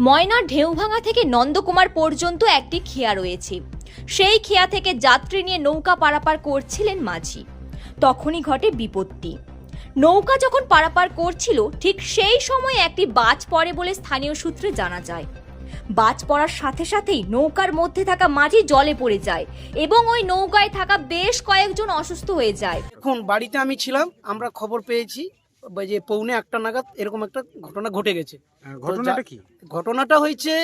ময়নার ঢেউভাঙা থেকে নন্দকুমার পর্যন্ত একটি খেয়া রয়েছে। সেই খেয়া থেকে যাত্রী নিয়ে নৌকা পারাপার করছিলেন মাঝি। তখনই ঘটে বিপত্তি। নৌকা যখন পারাপার করছিল, ঠিক সেই সময় একটি বাজ পড়ে বলে স্থানীয় সূত্রে জানা যায়। বাজ পড়ার সাথে সাথেই নৌকার মধ্যে থাকা মাঝি জলে পড়ে যায় এবং ওই নৌকায় থাকা বেশ কয়েকজন অসুস্থ হয়ে যায়। এখন বাড়িতে আমি ছিলাম, আমরা খবর পেয়েছি। যে পৌনে একটা নাগাদ এরকম একটা ঘটনা ঘটে গেছে। ঘটনাটা কি? ঘটনাটা হয়েছে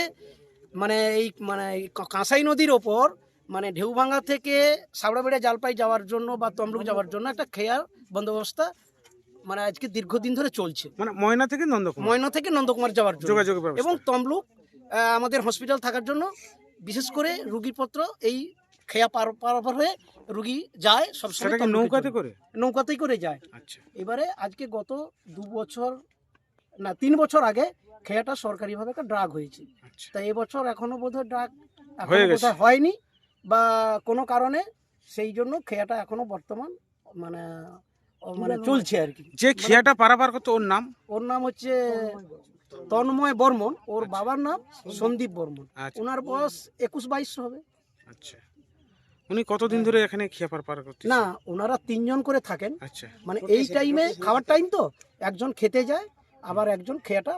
মানে এই মানে কাঁসাই নদীর ওপর মানে ঢেউভাঙ্গা থেকে সাবড়াবেড়া জালপাই যাওয়ার জন্য বা তমলুক যাওয়ার জন্য একটা খেয়ার বন্দোবস্ত মানে আজকে দীর্ঘদিন ধরে চলছে। মানে ময়না থেকে নন্দকুমার? ময়না থেকে নন্দকুমার যাওয়ার জন্য। ব্যবস্থা। এবং তমলুক আমাদের হসপিটাল থাকার জন্য বিশেষ করে রুগীপত্র এই খেয়া পার পারাপার হয়ে রুগী যায় সবসময় নৌকাতে করে? নৌকাতেই করে যায়। আচ্ছা। এবারে আজকে গত দু বছর না তিন বছর আগে খেয়াটা সরকারিভাবে একটা ড্রাগ হয়েছে। আচ্ছা। তা এবছর এখনও বোধহয় ড্রাগ হয়ে বোধহয় হয়নি বা কোনো কারণে সেই জন্য খেয়াটা এখনও বর্তমান মানে মানে চলছে আর কি। যে খেয়াটা পারাপার করতো ওর নাম? ওর নাম হচ্ছে তন্ময় বর্মন। ওর বাবার নাম সন্দীপ বর্মন। আচ্ছা। ওনার বয়স একুশ বাইশ হবে। আচ্ছা। উনি কতদিন ধরে এখানে খেয়া পার করতে না ওনারা তিনজন করে থাকেন। আচ্ছা। মানে এই টাইমে খাওয়ার টাইম তো একজন খেতে যায় আবার একজন খেয়াটা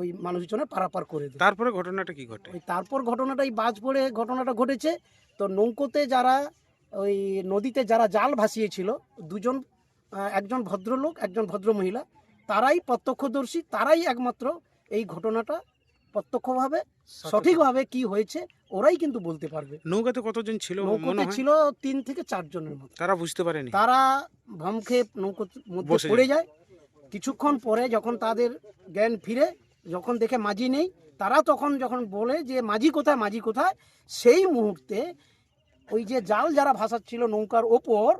ওই মানুষজনে পারাপার করে দেয়। তারপরে ঘটনাটা কি ঘটে? ওই তারপর ঘটনাটা ঘটনাটাই বাজ পড়ে ঘটনাটা ঘটেছে। তো নৌকোতে যারা ওই নদীতে যারা জাল ভাসিয়েছিল দুজন একজন ভদ্রলোক একজন ভদ্র মহিলা তারাই প্রত্যক্ষদর্শী তারাই একমাত্র এই ঘটনাটা প্রত্যক্ষভাবে সঠিকভাবে কি হয়েছে ওরাই কিন্তু বলতে পারবে। নৌকাতে কতজন ছিল নৌকোতে ছিল তিন থেকে চারজনের মতো। তারা বুঝতে পারেনি। তারা ভমকে নৌকোর মধ্যে পড়ে যায়। কিছুক্ষণ পরে যখন তাদের জ্ঞান ফিরে যখন দেখে মাঝি নেই তারা তখন যখন বলে যে মাঝি কোথায় মাঝি কোথায়? সেই মুহূর্তে ওই যে জাল যারা ভাসাচ্ছিল নৌকার ওপর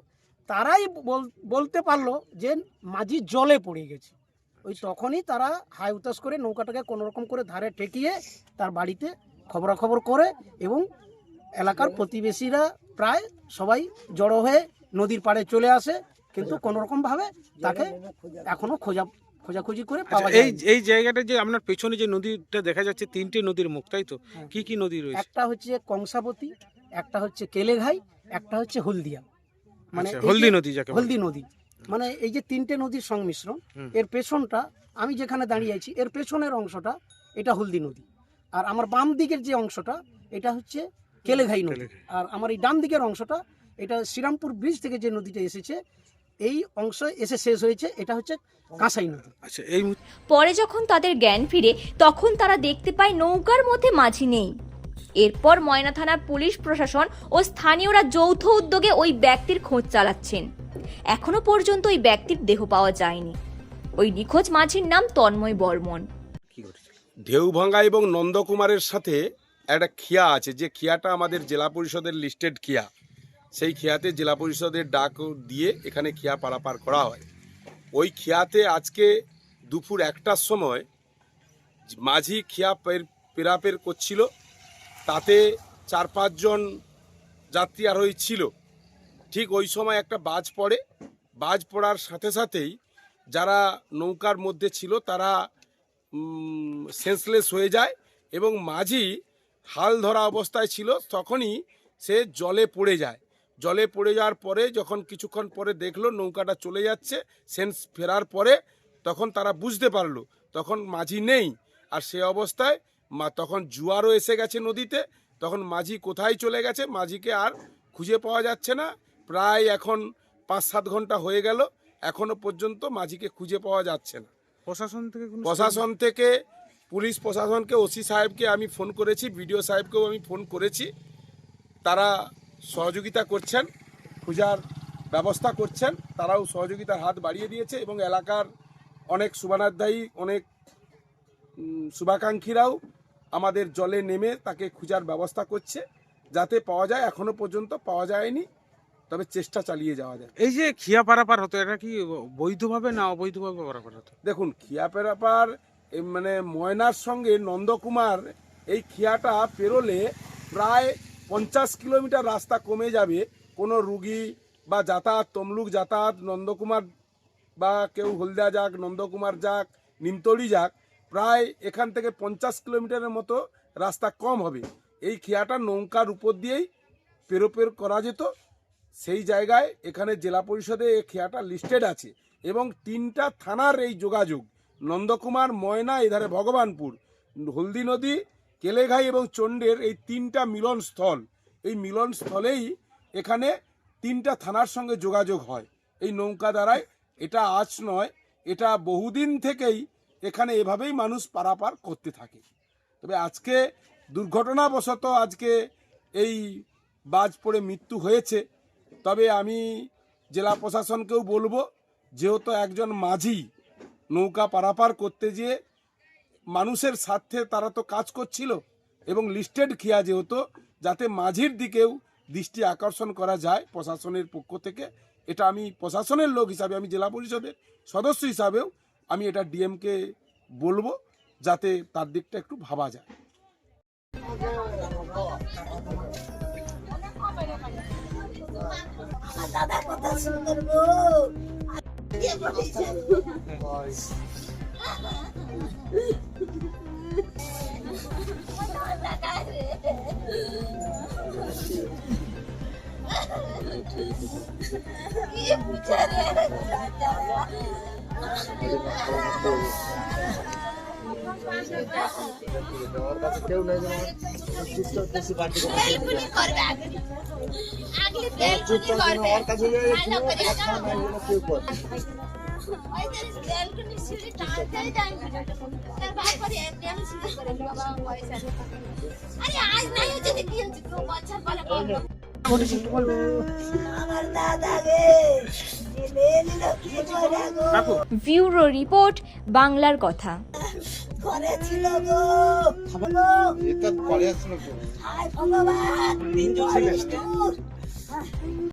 তারাই বল- বলতে পারল যে মাঝি জলে পড়ে গেছে। ওই তখনই তারা হাই উতাস করে নৌকাটাকে কোনো রকম করে ধারে ঠেকিয়ে তার বাড়িতে খবরাখবর করে এবং এলাকার প্রতিবেশীরা প্রায় সবাই জড়ো হয়ে নদীর পাড়ে চলে আসে কিন্তু কোনো রকম ভাবে তাকে এখনও খোঁজা খোঁজাখুঁজি করে আচ্ছা পাওয়া এই যায় এই জায়গাটা যে আপনার পেছনে যে নদীটা দেখা যাচ্ছে তিনটে নদীর মুখ তাই তো? হ্যাঁ। কি কি নদী রয়েছে? একটা হচ্ছে কংসাবতী একটা হচ্ছে কেলেঘাই একটা হচ্ছে হলদিয়া। মানে আচ্ছা, হলদি নদী যাকে হলদি নদী। মানে এই যে তিনটে নদীর সংমিশ্রণ এর পেছনটা আমি যেখানে দাঁড়িয়ে আছি এর পেছনের অংশটা এটা হলদি নদী। আর আমার বাম দিকের যে অংশটা এটা হচ্ছে কেলেঘাই নদী। আর আমার এই ডান দিকের অংশটা এটা শ্রীরামপুর ব্রিজ থেকে যে নদীটা এসেছে এই অংশ এসে শেষ হয়েছে এটা হচ্ছে কাঁসাই নদী। আচ্ছা এই পরে যখন তাদের জ্ঞান ফিরে তখন তারা দেখতে পায় নৌকার মধ্যে মাঝি নেই। এরপর ময়না থানার পুলিশ প্রশাসন ও স্থানীয়রা যৌথ উদ্যোগে ওই ব্যক্তির খোঁজ চালাচ্ছেন। এখনও পর্যন্ত ওই ব্যক্তির দেহ পাওয়া যায়নি। ওই নিখোঁজ মাঝির নাম তন্ময় বর্মন। ঢেউভাঙ্গা এবং নন্দকুমারের সাথে একটা খিয়া আছে। যে খিয়াটা আমাদের জেলা পরিষদের লিস্টেড খিয়া। সেই খিয়াতে জেলা পরিষদের ডাক দিয়ে এখানে খিয়া পারাপার করা হয়। ওই খিয়াতে আজকে দুপুর একটার সময় মাঝি খিয়া পের, পেরাপের করছিল। তাতে চার পাঁচজন যাত্রী আরোহী ছিল। ঠিক ওই সময় একটা বাজ পড়ে। বাজ পড়ার সাথে সাথেই যারা নৌকার মধ্যে ছিল তারা সেন্সলেস হয়ে যায় এবং মাঝি হাল ধরা অবস্থায় ছিল, তখনই সে জলে পড়ে যায়। জলে পড়ে যাওয়ার পরে যখন কিছুক্ষণ পরে দেখল নৌকাটা চলে যাচ্ছে সেন্স ফেরার পরে তখন তারা বুঝতে পারল, তখন মাঝি নেই। আর সে অবস্থায় মা, তখন জুয়ারও এসে গেছে নদীতে, তখন মাঝি কোথায় চলে গেছে মাঝিকে আর খুঁজে পাওয়া যাচ্ছে না। প্রায় এখন পাঁচ সাত ঘণ্টা হয়ে গেল, এখনও পর্যন্ত মাঝিকে খুঁজে পাওয়া যাচ্ছে না। প্রশাসন থেকে প্রশাসন থেকে পুলিশ প্রশাসনকে, ওসি সাহেবকে আমি ফোন করেছি, বিডিও সাহেবকেও আমি ফোন করেছি। তারা সহযোগিতা করছেন খোঁজার ব্যবস্থা করছেন, তারাও সহযোগিতার হাত বাড়িয়ে দিয়েছে এবং এলাকার অনেক শুভানাধ্যায়ী, অনেক শুভাকাঙ্ক্ষীরাও আমাদের জলে নেমে তাকে খোঁজার ব্যবস্থা করছে। যাতে পাওয়া যায়, এখনও পর্যন্ত পাওয়া যায়নি। তবে চেষ্টা চালিয়ে যাওয়া যায়। এই যে খিয়া পারাপার হতো এটা কি বৈধভাবে না অবৈধভাবে পারাপার হতো? দেখুন খিয়াপেরাপার এ মানে ময়নার সঙ্গে নন্দকুমার এই খিয়াটা পেরোলে প্রায় পঞ্চাশ কিলোমিটার রাস্তা কমে যাবে। কোনো রুগী বা যাতায়াত তমলুক যাতায়াত নন্দকুমার বা কেউ হলদিয়া যাক নন্দকুমার যাক নিমতলি যাক প্রায় এখান থেকে পঞ্চাশ কিলোমিটারের মতো রাস্তা কম হবে। এই খেয়াটা নৌকার উপর দিয়েই পেরোপের করা যেত। সেই জায়গায় এখানে জেলা পরিষদে এই খেয়াটা লিস্টেড আছে এবং তিনটা থানার এই যোগাযোগ, নন্দকুমার, ময়না, এধারে ভগবানপুর, হলদি নদী, কেলেঘাই এবং চণ্ডের এই তিনটা মিলনস্থল। এই মিলনস্থলেই এখানে তিনটা থানার সঙ্গে যোগাযোগ হয়। এই নৌকা দ্বারাই এটা আজ নয়, এটা বহুদিন থেকেই এখানে এভাবেই মানুষ পারাপার করতে থাকে। তবে আজকে দুর্ঘটনাবশত আজকে এই বাজ পড়ে মৃত্যু হয়েছে। তবে আমি জেলা প্রশাসনকেও বলব, যেহেতু একজন মাঝি, নৌকা পারাপার করতে যেয়ে মানুষের স্বার্থে তারা তো কাজ করছিল এবং লিস্টেড খিয়া যেহেতু, যাতে মাঝির দিকেও দৃষ্টি আকর্ষণ করা যায় প্রশাসনের পক্ষ থেকে। এটা আমি প্রশাসনের লোক হিসাবে, আমি জেলা পরিষদের সদস্য হিসাবেও আমি এটা ডিএমকে বলব, যাতে তার দিকটা একটু ভাবা যায়। দাদা কত সুন্দর? রে। কি বুঝে রে দাদা? বেলকুনি করবে আগে। করে দাদা গে। কি করে ছিল গো। হায় ভগবান